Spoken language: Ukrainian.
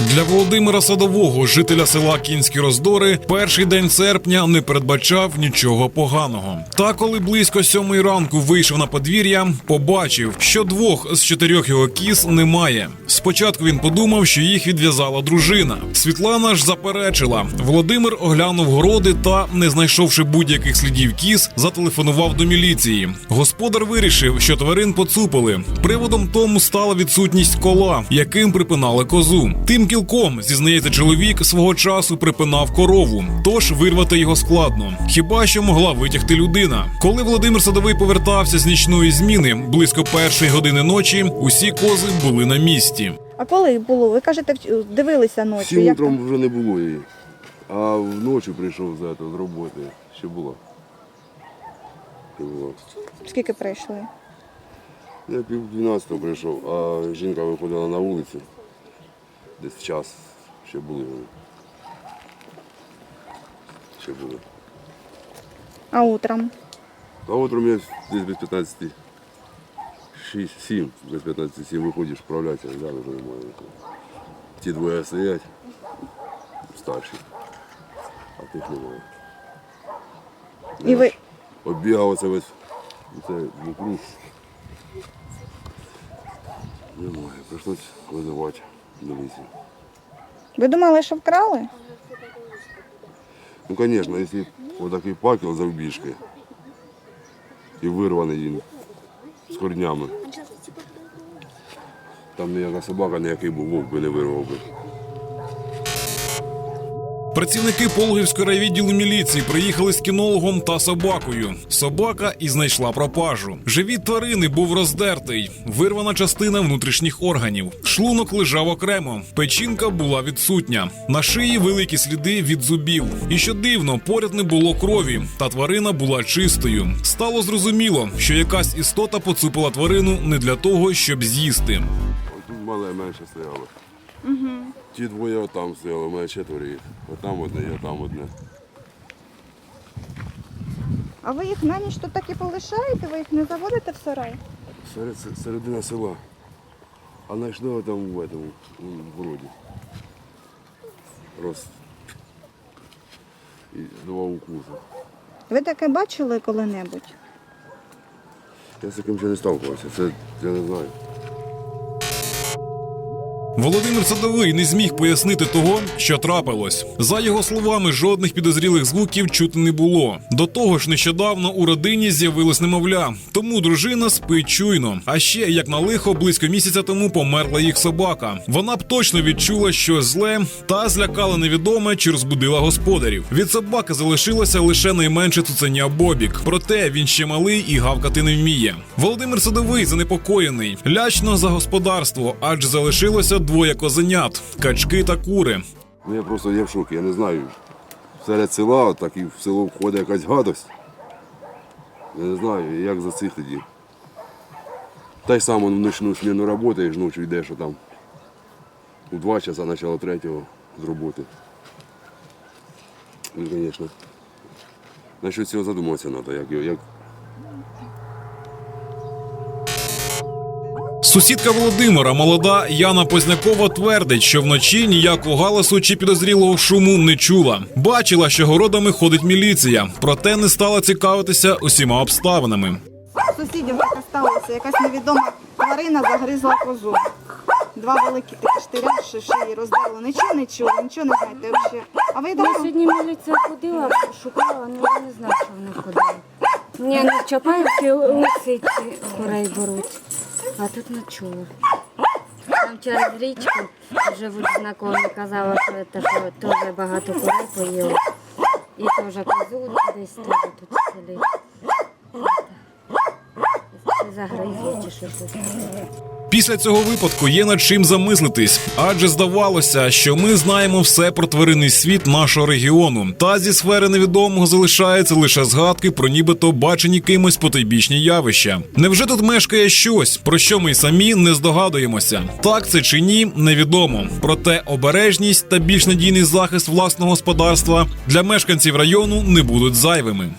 Для Володимира Садового, жителя села Кінські Роздори, перший день серпня не передбачав нічого поганого. Та коли близько сьомої ранку вийшов на подвір'я, побачив, що двох з чотирьох його кіз немає. Спочатку він подумав, що їх відв'язала дружина. Світлана ж заперечила. Володимир оглянув городи та, не знайшовши будь-яких слідів кіз, зателефонував до міліції. Господар вирішив, що тварин поцупили. Приводом тому стала відсутність кола, яким припинали козу. Тим кілком, зізнається чоловік, свого часу припинав корову, тож вирвати його складно. Хіба що могла витягти людина. Коли Володимир Садовий повертався з нічної зміни близько першої години ночі, усі кози були на місці. А коли було? Ви кажете, дивилися ночі. Сім Як утром там? вже не було її. А вночі прийшов за це, з роботи. Ще було. Було. Скільки прийшли? Я пів 12 прийшов, а жінка виходила на вулицю. Десь час ще були. Ще були. А утром? А утром я десь без 15. 6, 7, без 15 7 виходиш, вправляться, да, вже немає. Ті двоє стоять, старші, а тих немає. І ви Оббігав оце весь це вокруг. Немає, прийшлось визивати міліцію. ви думали, що вкрали? Ну, звісно, якщо отакий пакел завбіжки і вирваний він з корнями. Там ніяка собака, ніякий був вовк би не вирвав би. Працівники Пологівського райвідділу міліції приїхали з кінологом та собакою. Собака і знайшла пропажу. Живіт тварини був роздертий, вирвана частина внутрішніх органів. Шлунок лежав окремо, печінка була відсутня. На шиї великі сліди від зубів. І що дивно, поряд не було крові, та тварина була чистою. Стало зрозуміло, що якась істота поцупила тварину не для того, щоб з'їсти. Тут мале менше стояло. Ті двоє отам стояли, у мене четверо їх. Отам одне і отам одне. А ви їх на ніч тут так і полишаєте? Ви їх не заводите в сарай? Серед, середина села. А знайшли там в этому, в городі. Роз. І два укуси. Ви таке бачили коли-небудь? Я з таким ще не сталкувався, це я не знаю. Володимир Садовий не зміг пояснити того, що трапилось. За його словами, жодних підозрілих звуків чути не було. До того ж, нещодавно у родині з'явилось немовля, тому дружина спить чуйно. А ще як на лихо, близько місяця тому померла їх собака. Вона б точно відчула щось зле та злякала невідоме чи розбудила господарів. Від собаки залишилося лише найменше цуценя Бобік. Проте він ще малий і гавкати не вміє. Володимир Садовий занепокоєний, лячно за господарство, адже залишилося двоє козенят качки та кури. Ну я просто я в шокі, я не знаю. Серед села, так і в село входить якась гадость. Я не знаю, як за цих тоді. Та й сам в ночну зміну працюєш, ночі йдеш а там. У два часа, начало третього з роботи. Ну, звісно. Насчет цього задуматися треба, як, як Сусідка Володимира, молода Яна Познякова, твердить, що вночі ніякого галасу чи підозрілого шуму не чула. Бачила, що городами ходить міліція, проте не стала цікавитися усіма обставинами. Сусідів сталося, якась невідома тварина загризла козу. Два великі такі штиряші шиї роздерли. Нічого не чули, нічого не знаєте взагалі. А ви Ну, давно? сьогодні міліція ходила, шукала, ну я не знаю, що вони ходили. Ні, ну в Чапаївці лисиці курей беруть, а тут ночула. Там через річку живуть знакомі, казала, що, це, теж багато курей поїли. І теж козу десь теж тут. Чи загризли, чи що тут. Після цього випадку є над чим замислитись, адже здавалося, що ми знаємо все про тваринний світ нашого регіону. Та зі сфери невідомого залишаються лише згадки про нібито бачені кимось потойбічні явища. Невже тут мешкає щось, про що ми й самі не здогадуємося? Так це чи ні, невідомо. Проте обережність та більш надійний захист власного господарства для мешканців району не будуть зайвими.